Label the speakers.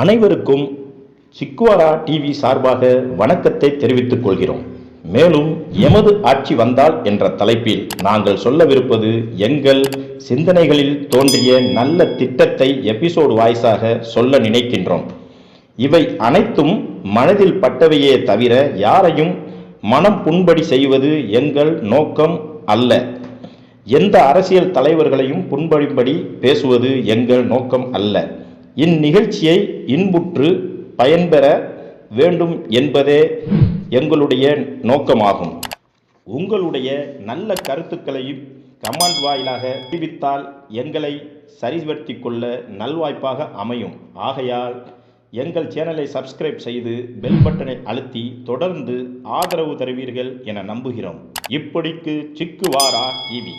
Speaker 1: அனைவருக்கும் சிக்குவாரா டிவி சார்பாக வணக்கத்தை தெரிவித்துக் கொள்கிறோம். மேலும் எமது ஆட்சி வந்தால் என்ற தலைப்பில் நாங்கள் சொல்லவிருப்பது எங்கள் சிந்தனைகளில் தோன்றிய நல்ல திட்டத்தை எபிசோடு வாய்ஸாக சொல்ல நினைக்கின்றோம். இவை அனைத்தும் மனதில் பட்டவையே தவிர யாரையும் மனம் புண்படி செய்வது எங்கள் நோக்கம் அல்ல. எந்த அரசியல் தலைவர்களையும் புண்படும்படி பேசுவது எங்கள் நோக்கம் அல்ல. இந்நிகழ்ச்சியை இன்புற்று பயன்பெற வேண்டும் என்பதே எங்களுடைய நோக்கமாகும். உங்களுடைய நல்ல கருத்துக்களையும் கமெண்ட் வாயிலாக தெரிவித்தால் எங்களை சரிபடுத்திக் கொள்ள நல்வாய்ப்பாக அமையும். ஆகையால் எங்கள் சேனலை சப்ஸ்கிரைப் செய்து பெல் பட்டனை அழுத்தி தொடர்ந்து ஆதரவு தருவீர்கள் என நம்புகிறோம். இப்படிக்கு சிக்கு வாரா டிவி